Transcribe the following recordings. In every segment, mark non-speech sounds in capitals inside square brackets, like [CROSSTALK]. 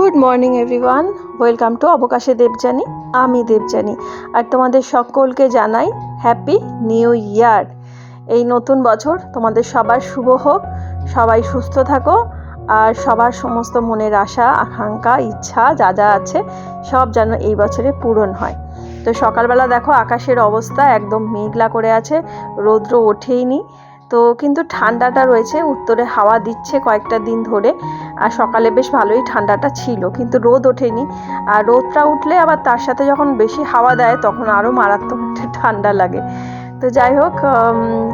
Good morning everyone welcome to অবকাশে Debjani আমি দেবযানী আর তোমাদের সকলকে জানাই হ্যাপি নিউ ইয়ার এই নতুন বছর তোমাদের সবার শুভ হোক, সবাই সুস্থ থাকো, আর সবার সমস্ত মনের আশা, আকাঙ্ক্ষা, ইচ্ছা যা যা আছে সব যেন এই বছরে পূরণ হয়। তো সকালবেলা দেখো আকাশের অবস্থা একদম মেঘলা করে আছে, রৌদ্র ওঠেইনি। তো কিন্তু ঠান্ডাটা রয়েছে, উত্তরে হাওয়া দিচ্ছে কয়েকটা দিন ধরে। আর সকালে বেশ ভালোই ঠান্ডাটা ছিল, কিন্তু রোদ ওঠেনি। আর রোদটা উঠলে আবার তার সাথে যখন বেশি হাওয়া দেয়, তখন আরও মারাত্মক ঠান্ডা লাগে। তো যাই হোক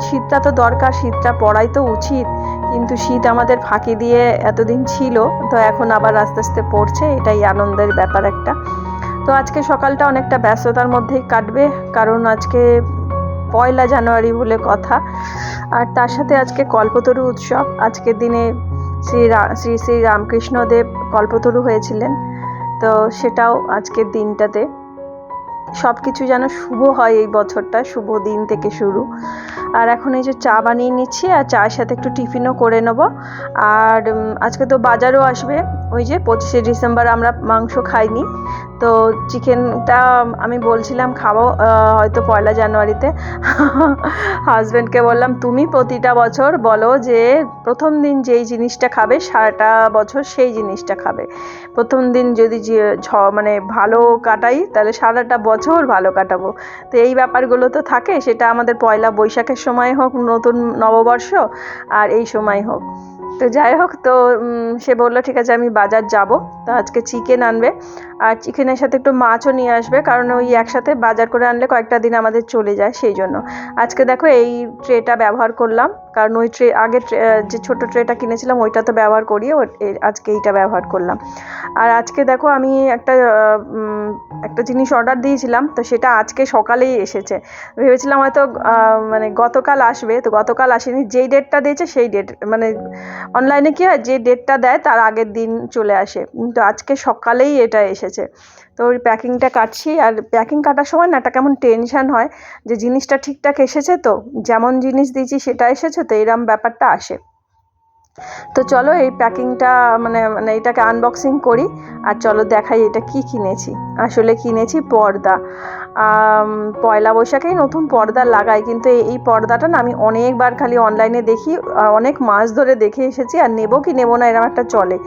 শীতটা তো দরকার, শীতটা পড়াই তো উচিত। কিন্তু শীত আমাদের ফাঁকি দিয়ে এতদিন ছিল, তো এখন আবার আস্তে আস্তে পড়ছে, এটাই আনন্দের ব্যাপার একটা। তো আজকে সকালটা অনেকটা ব্যস্ততার মধ্যেই কাটবে, কারণ আজকে পয়লা জানুয়ারি বলে কথা। আর তার সাথে আজকে কল্পতরু উৎসব, আজকের দিনে শ্রী শ্রী শ্রী রামকৃষ্ণদেব কল্পতরু হয়েছিলেন। তো সেটাও আজকের দিনটাতে। সব কিছু যেন শুভ হয় এই বছরটা, শুভ দিন থেকে শুরু। আর এখন এই যে চা বানিয়ে নিচ্ছি, আর চায়ের সাথে একটু টিফিনও করে নেব। আর আজকে তো বাজারও আসবে। ওই যে পঁচিশে ডিসেম্বর আমরা মাংস খাইনি। তো চিকেনটা আমি বলছিলাম খাব হয়তো পয়লা জানুয়ারিতে। [LAUGHS] হাজব্যান্ডকে বললাম, তুমি প্রতিটা বছর বলো যে প্রথম দিন যেই জিনিসটা খাবে, সারাটা বছর সেই জিনিসটা খাবে। প্রথম দিন যদি মানে ভালো কাটাই, তাহলে সারাটা বছর ভালো কাটাবো। তো এই ব্যাপারগুলো তো থাকে, সেটা আমাদের পয়লা বৈশাখের সময় হোক, নতুন নববর্ষ, আর এই সময় হোক। তো যাই হোক, তো সে বলল, ঠিক আছে, আমি বাজার যাব। তো আজকে চিকেন আনবে আর চিকেনের সাথে একটু মাছও নিয়ে আসবে, কারণ ওই একসাথে বাজার করে আনলে কয়েকটা দিন আমাদের চলে যায়, সেই জন্য। আজকে দেখো, এই ট্রেটা ব্যবহার করলাম। কারণ ওই ট্রে আগে যে ছোট ট্রেটা কিনেছিলাম ওইটা তো ব্যবহার করি আজকে এইটা ব্যবহার করলাম। আর আজকে দেখো আমি একটা একটা জিনিস অর্ডার দিয়েছিলাম, তো সেটা আজকে সকালেই এসেছে। ভেবেছিলাম হয়তো মানে গতকাল আসবে, তো গতকাল আসেনি, যেই ডেটটা দিয়েছে সেই ডেট মানে অনলাইনে কি হয়, যে ডেটটা দেয় তার আগের দিন চলে আসে। কিন্তু আজকে সকালেই এটা এসেছে। তো ওই প্যাকিংটা কাটছি আর প্যাকিং কাটার সময় না একটা কেমন টেনশান হয় যে জিনিসটা ঠিকঠাক এসেছে তো, যেমন জিনিস দিয়েছি সেটা এসেছে তো, এরম ব্যাপারটা আসে। তো চলো এই প্যাকিংটা মানে মানে এটাকে আনবক্সিং করি আর চলো দেখাই এটা কি কিনেছি। আসলে কিনেছি পর্দা। পয়লা বৈশাখেই নতুন পর্দা লাগাই, কিন্তু এই- পর্দাটা না আমি অনেকবার খালি অনলাইনে দেখি অনেক মাস ধরে দেখে এসেছি আর নেব কি নেব না এরকম একটা চলে।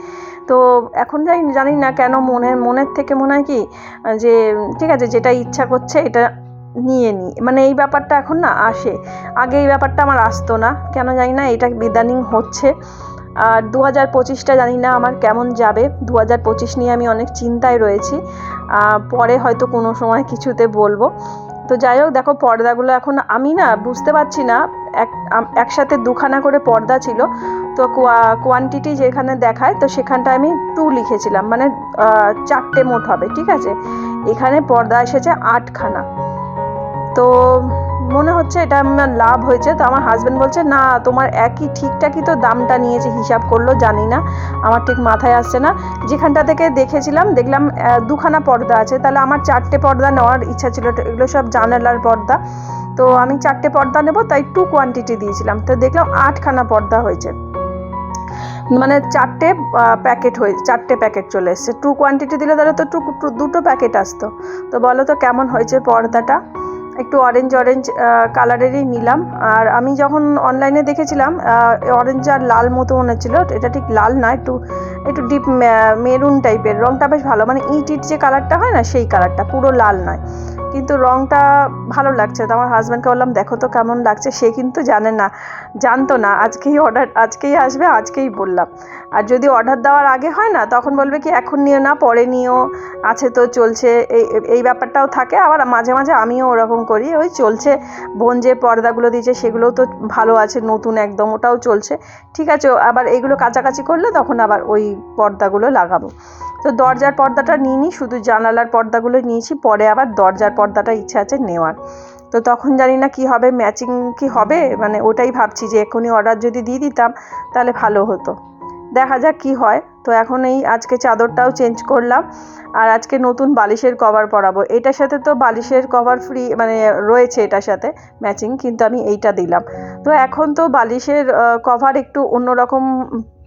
তো এখন জানি জানি না কেন মনের মনের থেকে মনে হয় কি যে, ঠিক আছে, যেটা ইচ্ছা করছে এটা নিয়ে নিই মানে এই ব্যাপারটা এখন না আসে। আগে এই ব্যাপারটা আমার আসতো না। কেন জানি না এটা বিদানিং হচ্ছে। আর দু হাজার পঁচিশটা জানি না আমার কেমন যাবে। দু হাজার পঁচিশ নিয়ে আমি অনেক চিন্তায় রয়েছি। পরে হয়তো কোনো সময় কিছুতে বলব। তো যাই হোক, দেখো পর্দাগুলো এখন আমি না বুঝতে পারছি না। এক একসাথে দুখানা করে পর্দা ছিল। তো কোয়ান্টিটি যেখানে দেখায়, তো সেখানটা আমি টু লিখেছিলাম। মানে চারটে মোট হবে, ঠিক আছে? এখানে পর্দা এসেছে আটখানা। তো মনে হচ্ছে এটা আমার লাভ হয়েছে। তো আমার হাজব্যান্ড বলছে, না, তোমার একই ঠিকঠাকই তো দামটা নিয়েছে, হিসাব করল, জানি না, আমার ঠিক মাথায় আসছে না। যেখানটা থেকে দেখেছিলাম, দেখলাম দুখানা পর্দা আছে। তাহলে আমার চারটে পর্দা নেওয়ার ইচ্ছা ছিল এগুলো সব জানালার পর্দা। তো আমি চারটে পর্দা নেব, তাই টু কোয়ান্টিটি দিয়েছিলাম। তো দেখলাম আটখানা পর্দা হয়েছে। মানে চারটে প্যাকেট হয়ে, চারটে প্যাকেট চলে এসছে। টু কোয়ান্টিটি দিলে তাহলে তো টু দুটো প্যাকেট আসতো। তো বলো তো কেমন হয়েছে পর্দাটা? একটু অরেঞ্জ অরেঞ্জ কালারেরই নিলাম। আর আমি যখন অনলাইনে দেখেছিলাম অরেঞ্জ আর লাল মতো মনে হচ্ছিল। এটা ঠিক লাল না, একটু একটু ডিপ মেরুন টাইপের রঙটা বেশ ভালো। মানে ইট ইট যে কালারটা হয় না, সেই কালারটা পুরো লাল নয়। কিন্তু রঙটা ভালো লাগছে তো আমার হাজব্যান্ডকে বললাম, দেখো তো কেমন লাগছে। সে কিন্তু জানে না, জানতো না। আজকেই অর্ডার আজকেই আসবে, আজকেই বললাম। আর যদি অর্ডার দেওয়ার আগে হয় না, তখন বলবে কি, এখন নিও না, পরে নিও। আছে তো, চলছে। এই এই ব্যাপারটাও থাকে। আবার মাঝে মাঝে আমিও ওরকম করি। ওই চলছে, বোন যে পর্দাগুলো দিয়েছে, সেগুলোও তো ভালো আছে, নতুন একদম, ওটাও চলছে। ঠিক আছে, আবার এইগুলো কাছাকাছি করলে তখন আবার ওই পর্দাগুলো লাগাবো। তো দরজার পর্দাটা নিইনি শুধু জানালার পর্দাগুলো নিয়েছি, পরে আবার দরজার পর্দাটা ইচ্ছা আছে নেওয়ার। তো তখন জানি না কি হবে ম্যাচিং কি হবে মানে ওটাই ভাবছি যে এখনই অর্ডার যদি দিয়ে দিতাম, তাহলে ভালো হতো। দেখা যাক কি হয়। তো এখন এই আজকে চাদরটাও চেঞ্জ করলাম, আর আজকে নতুন বালিশের কভার পরাবো। এটার সাথে তো বালিশের কভার ফ্রি মানে রয়েছে এটার সাথে ম্যাচিং কিন্তু আমি এইটা দিলাম। তো এখন তো বালিশের কভার একটু অন্যরকম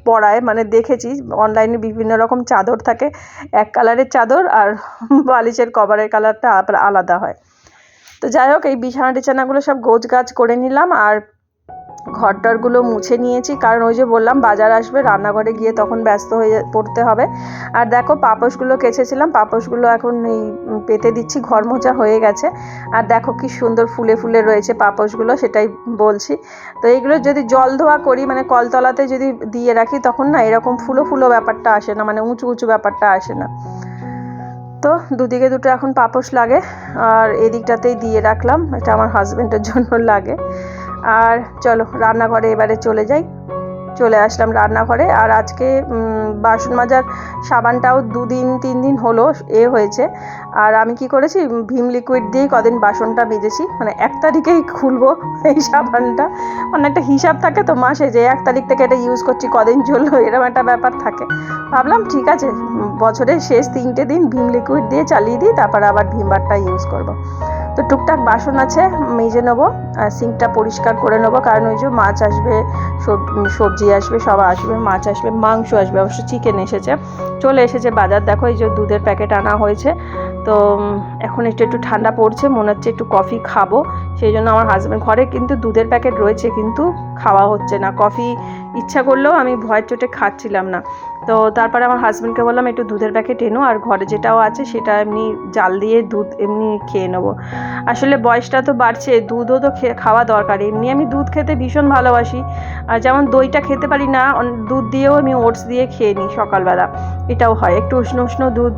পরায় মানে দেখেছি অনলাইনে বিভিন্ন রকম চাদর থাকে, এক কালারের চাদর আর [LAUGHS] বালিশের কভারের কালারটা আবার আলাদা হয়। তো যাই হোক, এই বিছানা টিছানাগুলো সব গোছ গাছ করে নিলাম আর ঘরটরগুলো মুছে নিয়েছি। কারণ ওই যে বললাম, বাজার আসবে, রান্নাঘরে গিয়ে তখন ব্যস্ত হয়ে পড়তে হবে। আর দেখো, পাপোশগুলো কেচেছিলাম। পাপোশগুলো এখন এই পেতে দিচ্ছি, ঘর মোছা হয়ে গেছে। আর দেখো কি সুন্দর ফুলে ফুলে রয়েছে পাপোশগুলো, সেটাই বলছি। তো এইগুলো যদি জল ধোয়া করি মানে কলতলাতে যদি দিয়ে রাখি, তখন না এরকম ফুলো ফুলো ব্যাপারটা আসে না মানে উঁচু উঁচু ব্যাপারটা আসে না। তো দুদিকে দুটো এখন পাপোশ লাগে, আর এদিকটাতেই দিয়ে রাখলাম। এটা আমার হাজব্যান্ডের জন্য লাগে। আর চলো, রান্নাঘরে এবারে চলে যাই। চলে আসলাম রান্নাঘরে। আর আজকে বাসন মাজার সাবানটাও দুদিন তিন দিন হলো এ হয়েছে। আর আমি কি করেছি? ভীম লিকুইড দিয়েই কদিন বাসনটা মেজেছি মানে এক তারিখেই খুলবো এই সাবানটা। মানে একটা হিসাব থাকে তো মাসে যে এক তারিখ থেকে এটা ইউজ করছি, কদিন চলল, এরকম একটা ব্যাপার থাকে। ভাবলাম, ঠিক আছে, বছরের শেষ তিনটে দিন ভীম লিকুইড দিয়ে চালিয়ে দিই, তারপর আবার ভীম ভীমবারটা ইউজ করব। তো টুকটাক বাসন আছে, মেজে নেব, আর সিঙ্কটা পরিষ্কার করে নেব, কারণ ওই যে মাছ আসবে সবজি আসবে, সব আসবে, মাছ আসবে, মাংস আসবে, অবশ্য চিকেন এসেছে। চলে এসেছে বাজার, দেখো এই যে দুধের প্যাকেট আনা হয়েছে। তো এখন একটু একটু ঠান্ডা পড়ছে, মনে হচ্ছে একটু কফি খাব। সেই জন্য আমার হাজব্যান্ড ঘরে কিন্তু দুধের প্যাকেট রয়েছে, কিন্তু খাওয়া হচ্ছে না। কফি ইচ্ছা করলেও আমি ভয়ের চোটে খাচ্ছিলাম না। তো তারপরে আমার হাজব্যান্ডকে বললাম, একটু দুধের প্যাকেট এনো, আর ঘরে যেটাও আছে, সেটা এমনি জাল দিয়ে দুধ এমনি খেয়ে নেব। আসলে বয়সটা তো বাড়ছে, দুধও তো খাওয়া দরকার। এমনি আমি দুধ খেতে ভীষণ ভালোবাসি। আর যেমন দইটা খেতে পারি না দুধ দিয়েও আমি ওটস দিয়ে খেয়ে নিই সকালবেলা। এটাও হয়। একটু উষ্ণ উষ্ণ দুধ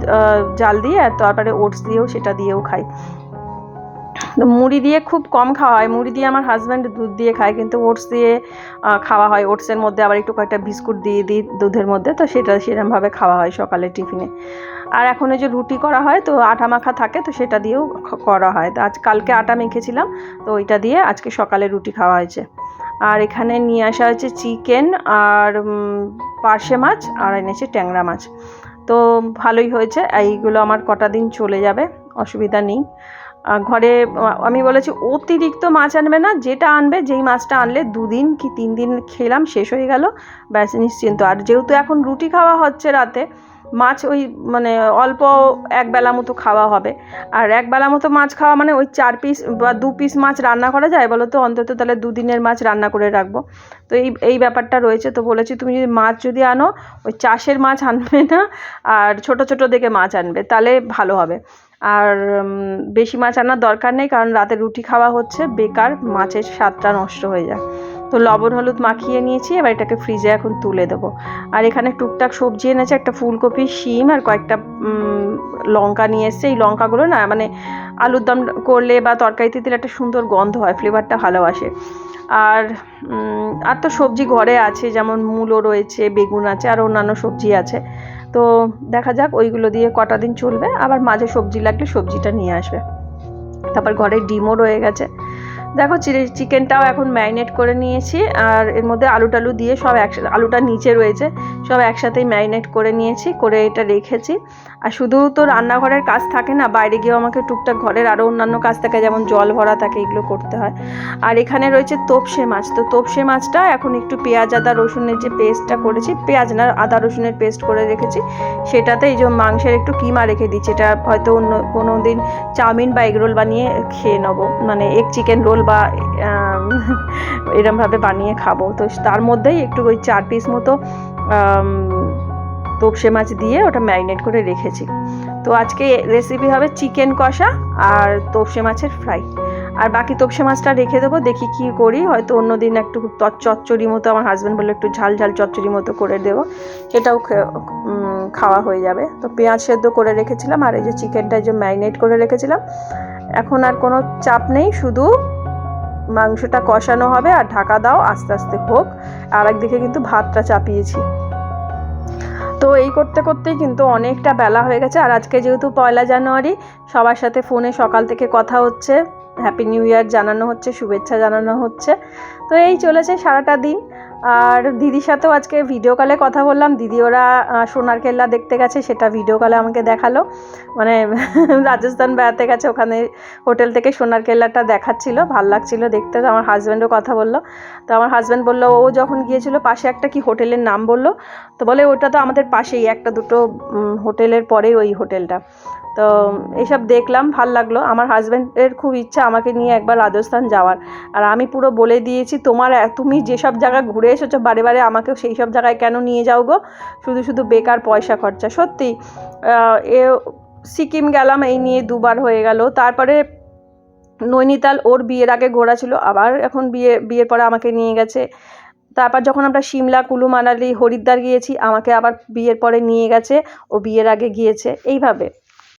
জাল দিয়ে, আর তারপরে ওটস দিয়েও সেটা দিয়েও খাই। মুড়ি দিয়ে খুব কম খাওয়া হয়। মুড়ি দিয়ে আমার হাজব্যান্ড দুধ দিয়ে খায়, কিন্তু ওটস দিয়ে খাওয়া হয়। ওটসের মধ্যে আবার একটু কয়েকটা বিস্কুট দিয়ে দিই দুধের মধ্যে, তো সেটা সেরকমভাবে খাওয়া হয় সকালে টিফিনে আর এখন যে রুটি করা হয়, তো আটা মাখা থাকে, তো সেটা দিয়েও করা হয়। তো আজ কালকে আটা মেখেছিলাম, তো ওইটা দিয়ে আজকে সকালে রুটি খাওয়া হয়েছে। আর এখানে নিয়ে আসা হয়েছে চিকেন আর পার্শে মাছ আর এনেছে ট্যাংরা মাছ। তো ভালোই হয়েছে, এইগুলো আমার কটা দিন চলে যাবে, অসুবিধা নেই। ঘরে আমি বলেছি অতিরিক্ত মাছ আনবে না, যেটা আনবে, যেই মাছটা আনলে দুদিন কি তিন দিন খেলাম, শেষ হয়ে গেল, ব্যাস নিশ্চিন্ত। আর যেহেতু এখন রুটি খাওয়া হচ্ছে রাতে, মাছ ওই মানে অল্প এক বেলা মতো খাওয়া হবে। আর এক বেলা মতো মাছ খাওয়া মানে ওই চার পিস বা দু পিস মাছ রান্না করা যায়, বলো তো? অন্তত তাহলে দুদিনের মাছ রান্না করে রাখব। তো এই এই ব্যাপারটা রয়েছে। তো বলেছি তুমি যদি মাছ যদি আনো, ওই চাষের মাছ আনবে না, আর ছোট ছোট দেখে মাছ আনবে, তাহলে ভালো হবে। আর বেশি মাছ আনার দরকার নেই কারণ রাতে রুটি খাওয়া হচ্ছে, বেকার মাছের স্বাদটা নষ্ট হয়ে যায়। তো লবণ, হলুদ মাখিয়ে নিয়েছি, এবার এটাকে ফ্রিজে এখন তুলে দেবো। আর এখানে টুকটাক সবজি এনেছে, একটা ফুলকপি, শিম আর কয়েকটা লঙ্কা নিয়ে এসছে। এই লঙ্কাগুলো না মানে আলুর দম করলে বা তরকারিতে দিলে একটা সুন্দর গন্ধ হয়, ফ্লেভারটা ভালো আসে। আর আর তো সবজি ঘরে আছে, যেমন মূলো রয়েছে, বেগুন আছে, আর অন্যান্য সবজি আছে। তো দেখা যাক, ওইগুলো দিয়ে কটা দিন চলবে। আবার মাঝে সবজি লাগলে সবজিটা নিয়ে আসবে। তারপর ঘরে ডিমও রয়ে গেছে। দেখো চিকেনটাও এখন ম্যারিনেট করে নিয়েছি, আর এর মধ্যে আলু টালু দিয়ে সব একসাথে আলুটা নিচে রয়েছে, সব একসাথেই ম্যারিনেট করে নিয়েছি, করে এটা রেখেছি। আর শুধু তো রান্নাঘরের কাজ থাকে না, বাইরে গিয়েও আমাকে টুকটাক ঘরের আরও অন্যান্য কাজ থাকে, যেমন জল ভরা থাকে, এগুলো করতে হয়। আর এখানে রয়েছে তোপসে মাছ, তো তোপসে মাছটা এখন একটু পেঁয়াজ, আদা, রসুনের যে পেস্টটা করেছি, পেঁয়াজ না, আদা, রসুনের পেস্ট করে রেখেছি, সেটাতে এই যে মাংসের একটু কিমা রেখে দিচ্ছি, এটা হয়তো অন্য কোনো দিন চাউমিন বা এগরোল বানিয়ে খেয়ে নেব মানে এগ চিকেন রোল বা [LAUGHS] এরমভাবে বানিয়ে খাব। তো তার মধ্যেই একটু ওই চার পিস মতো তোপসে মাছ দিয়ে ওটা ম্যারিনেট করে রেখেছি। তো আজকে রেসিপি হবে চিকেন কষা আর তোপসে মাছের ফ্রাই। আর বাকি তোপসে মাছটা রেখে দেবো, দেখি কি করি। হয়তো অন্য দিন একটু চচ্চড়ি মতো, আমার হাজব্যান্ড বলে একটু ঝাল ঝাল চচ্চড়ি মতো করে দেবো। সেটাও খাওয়া হয়ে যাবে। তো পেঁয়াজ সেদ্ধ করে রেখেছিলাম আর এই যে চিকেনটা যে ম্যারিনেট করে রেখেছিলাম। এখন আর কোনো চাপ নেই, শুধু মাংসটা কষানো হবে আর ঢাকা দাও, আস্তে আস্তে হোক। আর একদিকে কিন্তু ভাতটা চাপিয়েছি। তো এই করতে করতেই কিন্তু অনেকটা বেলা হয়ে গেছে। আর আজকে যেহেতু পয়লা জানুয়ারি, সবার সাথে ফোনে সকাল থেকে কথা হচ্ছে। হ্যাপি নিউ ইয়ার জানানো হচ্ছে, শুভেচ্ছা জানানো হচ্ছে। তো এই চলেছে সারাটা দিন। আর দিদির সাথেও আজকে ভিডিও কলে কথা বললাম। দিদি ওরা সোনার কেল্লা দেখতে গেছে, সেটা ভিডিও কলে আমাকে দেখাল। মানে [LAUGHS] রাজস্থান বেড়াতে গেছে, ওখানে হোটেল থেকে সোনার কেল্লাটা দেখাচ্ছিল, ভালো লাগছিল দেখতে। তো আমার হাজব্যান্ডও কথা বলল। তো আমার হাজব্যান্ড বলল, ও যখন গিয়েছিল, পাশে একটা কি হোটেলের নাম বলল? তো বলে, ওটা তো আমাদের পাশেই, একটা দুটো হোটেলের পরেই ওই হোটেলটা। তো এইসব দেখলাম, ভালো লাগল। আমার হাজব্যান্ডের খুব ইচ্ছা আমাকে নিয়ে একবার রাজস্থান যাওয়ার। আর আমি পুরো বলে দিয়েছি, তোমার তুমি যেসব জায়গা ঘুরে এসেছ, বারে বারে আমাকেও সেই সব জায়গায় কেন নিয়ে যাও গো? শুধু শুধু বেকার পয়সা খরচা। সত্যি এ, সিকিম গেলাম, এই নিয়ে দুবার হয়ে গেল। তারপরে নৈনিতাল ওর বিয়ের আগে ঘোরা ছিল, আবার এখন বিয়ে, বিয়ের পরে আমাকে নিয়ে গেছে। তারপর যখন আমরা সিমলা কুলু মানালি হরিদ্বার গিয়েছি, আমাকে আবার বিয়ের পরে নিয়ে গেছে, ও বিয়ের আগে গিয়েছে। এইভাবে।